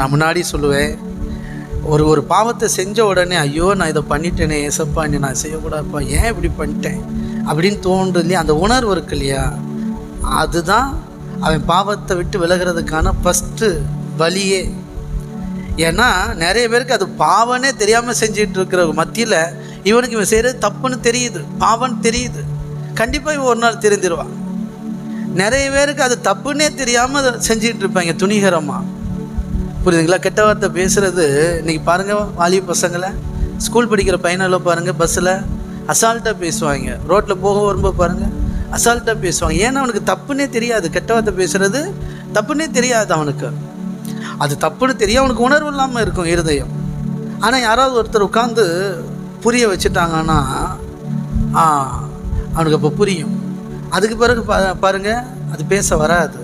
நான் முன்னாடி சொல்லுவேன் ஒரு ஒரு பாவத்தை செஞ்ச உடனே ஐயோ நான் இதை பண்ணிட்டேனே ஏசப்பா நீ நான் செய்யக்கூடாதுப்பா ஏன் இப்படி பண்ணிட்டேன்? அப்படின்னு தோன்றுது இல்லையா அந்த உணர்வு இருக்கு இல்லையா? அதுதான் அவன் பாவத்தை விட்டு விலகிறதுக்கான ஃபஸ்ட்டு வழியே. ஏன்னா நிறைய பேருக்கு அது பாவனே தெரியாமல் செஞ்சிட்டு இருக்கிற மத்தியில் இவனுக்கு இவன் செய்கிறது தப்புன்னு தெரியுது பாவன்னு தெரியுது. கண்டிப்பாக இவன் ஒரு நாள் தெரிஞ்சிருவான் நிறைய பேருக்கு அது தப்புன்னே தெரியாமல் அதை செஞ்சிட்டு இருப்பாங்க துணிகரமாக புரியுதுங்களா? கெட்ட வார்த்தை பேசுகிறது இன்றைக்கி பாருங்கள் வாலிப பசங்களை ஸ்கூல் படிக்கிற பையனெல்லாம் பாருங்கள் பஸ்ஸில் அசால்ட்டாக பேசுவாங்க. ரோட்டில் போக வரும்போது பாருங்கள் அசால்ட்டாக பேசுவாங்க. ஏன்னா அவனுக்கு தப்புன்னே தெரியாது. கெட்ட வார்த்தை பேசுகிறது தப்புன்னே தெரியாது அவனுக்கு. அது தப்புன்னு தெரியும் அவனுக்கு உணர்வு இல்லாமல் இருக்கும் இருதயம். ஆனால் யாராவது ஒருத்தர் உட்காந்து புரிய வச்சுட்டாங்கன்னா அவனுக்கு அப்போ புரியும். அதுக்கு பிறகு பா பாருங்கள் அது பேச வராது.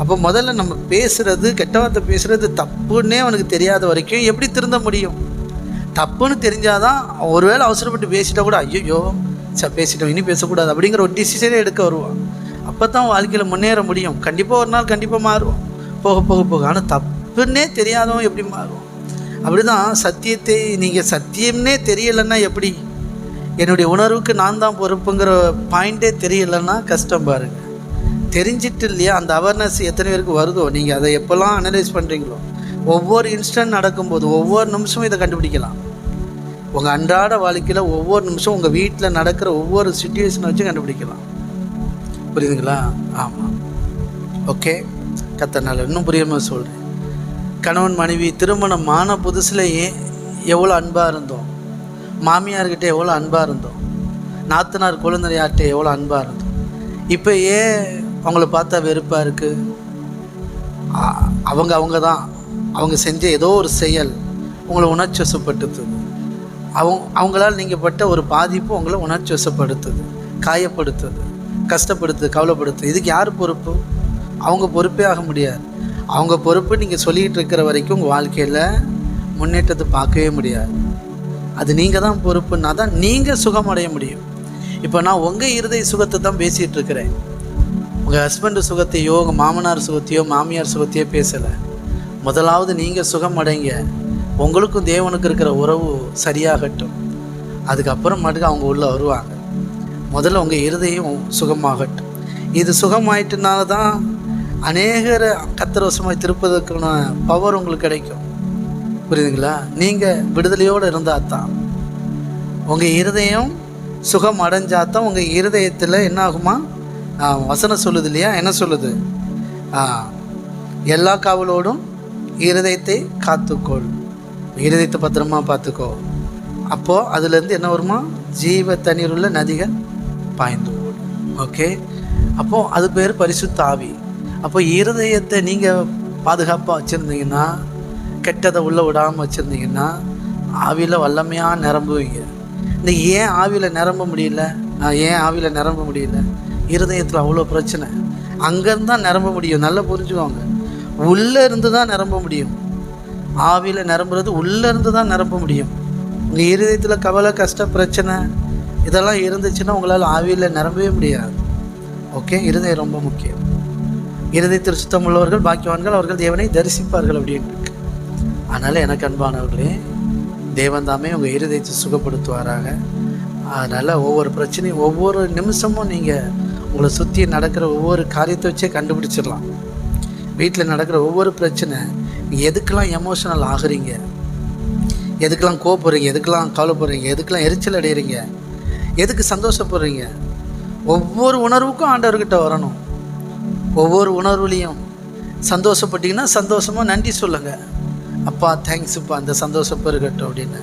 அப்போ முதல்ல நம்ம பேசுகிறது கெட்ட வார்த்தை தப்புன்னே அவனுக்கு தெரியாத வரைக்கும் எப்படி திருந்த முடியும்? தப்புன்னு தெரிஞ்சாதான் ஒருவேளை அவசரப்பட்டு பேசிட்டா கூட ஐயோ ச பேசிட்டோம் இனி பேசக்கூடாது அப்படிங்கிற ஒரு டிசிஷனே எடுக்க வருவான். அப்போ தான் வாழ்க்கையில் முன்னேற முடியும். கண்டிப்பாக ஒரு நாள் கண்டிப்பாக மாறுவோம் போக போக போக. ஆனால் தப்புன்னே தெரியாதவன் எப்படி மாறுவோம் அப்படி தான் சத்தியத்தை நீங்கள் சத்தியம்னே தெரியலைன்னா எப்படி? என்னுடைய உணர்வுக்கு நான் தான் பொறுப்புங்கிற பாயிண்டே தெரியலைன்னா கஷ்டம் பாருங்க. தெரிஞ்சிட்டு இல்லையா? அந்த அவேர்னஸ் எத்தனை பேருக்கு வருதோ? நீங்கள் அதை எப்போல்லாம் அனலைஸ் பண்ணுறீங்களோ ஒவ்வொரு இன்ஸ்டன்ட் நடக்கும்போது ஒவ்வொரு நிமிஷமும் இதை கண்டுபிடிக்கலாம். உங்கள் அன்றாட வாழ்க்கையில் ஒவ்வொரு நிமிஷம் உங்கள் வீட்டில் நடக்கிற ஒவ்வொரு சுச்சுவேஷனை வச்சு கண்டுபிடிக்கலாம். புரியுதுங்களா? ஆமாம் ஓகே கத்தனால இன்னும் புரியாமல் சொல்கிறேன் கணவன் மனைவி திருமணம் ஆன புதுசுலேயே எவ்வளோ அன்பாக இருந்தோம். மாமியார்கிட்ட எவ்வளோ அன்பாக இருந்தோம். நாத்தனார் குழந்தையார்கிட்ட எவ்வளோ அன்பாக இருந்தோம். இப்போ ஏன் அவங்கள பார்த்தா வெறுப்பாக இருக்குது அவங்க அவங்க தான் அவங்க செஞ்ச ஏதோ ஒரு செயல் உங்களை உணர்ச்சி வசப்படுத்துது அவங்க அவங்களால் நீங்கள் பட்ட ஒரு பாதிப்பு உங்களை உணர்ச்சி வசப்படுத்துது காயப்படுத்துது கஷ்டப்படுத்துது கவலைப்படுத்துது. இதுக்கு யார் பொறுப்பு? அவங்க பொறுப்பே ஆக முடியாது. அவங்க பொறுப்பு நீங்கள் சொல்லிகிட்டு இருக்கிற வரைக்கும் உங்கள் வாழ்க்கையில் முன்னேற்றத்தை பார்க்கவே முடியாது. அது நீங்கள் தான் பொறுப்புன்னா தான் நீங்கள் சுகமடைய முடியும். இப்போ நான் உங்கள் இருதய சுகத்தை தான் பேசிகிட்டு இருக்கிறேன். உங்கள் ஹஸ்பண்டு சுகத்தையோ உங்கள் மாமனார் சுகத்தையோ மாமியார் சுகத்தையோ பேசலை. முதலாவது நீங்கள் சுகம் அடைங்க. உங்களுக்கும் தேவனுக்கு இருக்கிற உறவு சரியாகட்டும். அதுக்கப்புறம் மட்டும் அவங்க உள்ளே வருவாங்க. முதல்ல உங்கள் இருதயம் சுகமாகட்டும். இது சுகமாயிட்டனால தான் அநேகரை கத்தரவசமாக திருப்பதற்கான பவர் உங்களுக்கு கிடைக்கும். புரியுதுங்களா? நீங்கள் விடுதலையோடு இருந்தால் தான். உங்கள் இருதயம் சுகம் அடைஞ்சால் தான் உங்கள் இருதயத்தில் என்ன ஆகுமா வசனம் சொல்லுது இல்லையா? என்ன சொல்லுது? ஆ, எல்லா காவலோடும் இருதயத்தை காத்துக்கொள். இருதயத்தை பத்திரமா பார்த்துக்கோ. அப்போது அதுலேருந்து என்ன வருமா? ஜீவ தண்ணீர் உள்ள நதிகள் பாய்ந்து ஓகே அப்போது அது பேர் பரிசுத்த ஆவி. அப்போ இருதயத்தை நீங்கள் பாதுகாப்பாக வச்சுருந்தீங்கன்னா கெட்டதை உள்ளே விடாமல் வச்சுருந்தீங்கன்னா ஆவியில் வல்லமையாக நிரம்புவீங்க. இந்த ஏன் ஆவியில் நிரம்ப முடியல? நான் ஏன் ஆவியில் நிரம்ப முடியல? இருதயத்தில் அவ்வளோ பிரச்சனை. அங்கேருந்து தான் நிரம்ப முடியும். நல்லா புரிஞ்சுக்கோங்க. உள்ளே இருந்து தான் நிரம்ப முடியும். ஆவியில் நிரம்புறது உள்ளே இருந்து தான் நிரம்ப முடியும். உங்கள் இருதயத்தில் கவலை கஷ்டம் பிரச்சனை இதெல்லாம் இருந்துச்சுன்னா உங்களால் ஆவியில் நிரம்பவே முடியாது. ஓகே? இருதயம் ரொம்ப முக்கியம். இருதயத்தில் சுத்தம் உள்ளவர்கள் பாக்கியவான்கள் அவர்கள் தேவனை தரிசிப்பார்கள் அப்படின்னு அதனால் எனக்கு அன்பானவர்களே தேவன் தாமே உங்கள் இருதயத்தை சுகப்படுத்துவாராங்க அதனால் ஒவ்வொரு பிரச்சனையும் ஒவ்வொரு நிமிஷமும் நீங்கள் உங்களை சுற்றி நடக்கிற ஒவ்வொரு காரியத்தை வச்சே கண்டுபிடிச்சிடலாம். வீட்டில் நடக்கிற ஒவ்வொரு பிரச்சனை நீங்கள் எதுக்கெல்லாம் எமோஷனல் ஆகுறீங்க? எதுக்கெல்லாம் கோவப்படுறீங்க? எதுக்கெல்லாம் கவலைப்படுறீங்க? எதுக்கெல்லாம் எரிச்சல் அடைகிறீங்க எதுக்கு சந்தோஷப்படுறீங்க? ஒவ்வொரு உணர்வுக்கும் ஆண்டவர்கிட்ட வரணும். ஒவ்வொரு உணர்வுலையும் சந்தோஷப்பட்டீங்கன்னா சந்தோஷமாக நன்றி சொல்லுங்கள் அப்பா தேங்க்ஸுப்பா அந்த சந்தோஷம் இருக்கட்டும் அப்படின்னு.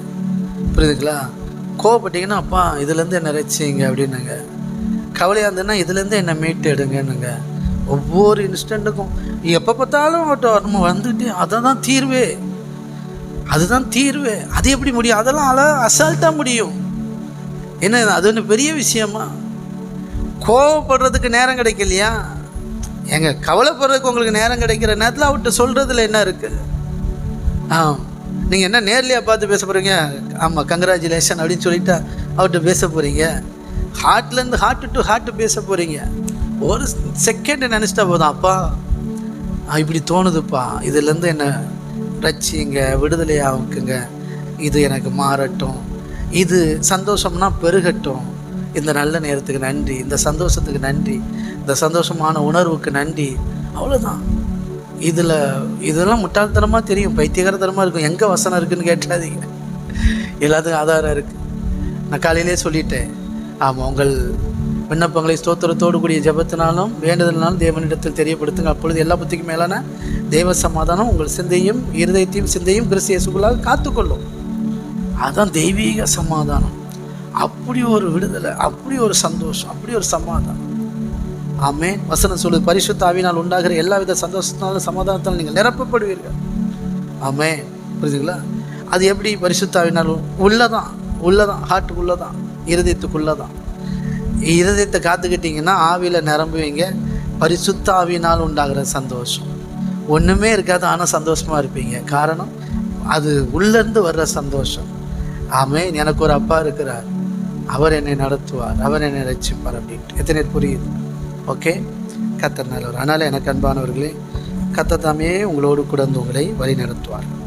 புரியுதுங்களா? கோவப்பட்டீங்கன்னா அப்பா இதுலேருந்து என்ன ரசிங்க கவலையாக இருந்ததுன்னா இதுலேருந்து என்னை மீட்டு எடுங்கன்னுங்க. ஒவ்வொரு இன்ஸ்டண்ட்டுக்கும் எப்போ பார்த்தாலும் நம்ம வந்துட்டு அதை தான் தீர்வே. அதுதான் தீர்வு. அது எப்படி முடியும்? அதெல்லாம் அழ அசால்ட்டாக முடியும். என்ன அது ஒன்று பெரிய விஷயமா? கோவப்படுறதுக்கு நேரம் கிடைக்கலையா? ஏங்க கவலைப்படுறதுக்கு உங்களுக்கு நேரம் கிடைக்கிற நேரத்தில் அவர்கிட்ட சொல்கிறதுல என்ன இருக்குது ஆ நீங்கள் என்ன நேர்லையாக பார்த்து பேச போகிறீங்க ஆமாம் கங்க்ராச்சுலேஷன் அப்படின்னு சொல்லிவிட்டு அவர்கிட்ட பேச போகிறீங்க ஹார்ட்லேருந்து ஹார்ட் டு ஹார்ட் பேச போகிறீங்க ஒரு செகண்ட் நினச்சிட்டா போதும் அப்பா இப்படி தோணுதுப்பா. இதுலேருந்து என்னை ரட்சிங்க விடுதலையாகுங்க இது எனக்கு மாறட்டும். இது சந்தோஷம்னா பெருகட்டும். இந்த நல்ல நேரத்துக்கு நன்றி. இந்த சந்தோஷத்துக்கு நன்றி. இந்த சந்தோஷமான உணர்வுக்கு நன்றி. அவ்வளோதான் இதில் இதெல்லாம் முட்டாள்தனமாக தெரியும். பைத்தியகாரத்தனமாக இருக்கும். எங்கே வசனம் இருக்குதுன்னு கேட்டாதீங்க எல்லாத்துக்கும் ஆதாரம் இருக்குது நான் காலையிலே சொல்லிட்டேன். ஆமாம் உங்கள் விண்ணப்பங்களை ஸ்தோத்திரத்தோடு கூடிய ஜெபத்தினாலும் வேண்டுதலினாலும் தேவனிடத்தில் தெரியப்படுத்துங்க அப்பொழுது எல்லா புத்திக்கும் மேலான தேவ சமாதானம் உங்கள் சிந்தையும் இருதயத்தையும் சிந்தையும் கிறிஸ்து இயேசுக்குள்ளாக காத்துக்கொள்ளும். அதுதான் தெய்வீக சமாதானம். அப்படி ஒரு விடுதலை அப்படி ஒரு சந்தோஷம் அப்படி ஒரு சமாதானம். ஆமே வசனம் சொல்லுது பரிசுத்த உண்டாகிற உண்டாகிற எல்லாவித சந்தோஷத்தினாலும் சமாதானத்தால் நீங்கள் நிரப்பப்படுவீர்கள். ஆமே புரியுதுங்களா? அது எப்படி? பரிசுத்தாவினால் உள்ளதான் உள்ளதான் ஹார்ட்டுக்குள்ளதான் இருதயத்துக்குள்ளதான். இருதயத்தை காத்துக்கிட்டிங்கன்னா ஆவியில் நிரம்புவீங்க. பரிசுத்த ஆவியினால் உண்டாகிற சந்தோஷம். ஒன்றுமே இருக்காது ஆனால் சந்தோஷமாக இருப்பீங்க. காரணம் அது உள்ளேருந்து வர்ற சந்தோஷம். ஆமே எனக்கு ஒரு அப்பா இருக்கிறார். அவர் என்னை நடத்துவார். அவர் என்னை ரசிப்பார் அப்படின்ட்டு. எத்தனை புரியுது? ஓகே? கத்தர் நல்லவர். அதனால் எனக்கு அன்பானவர்களே கத்தர் தாமே உங்களோடு கூட உங்களை வழி நடத்துவார்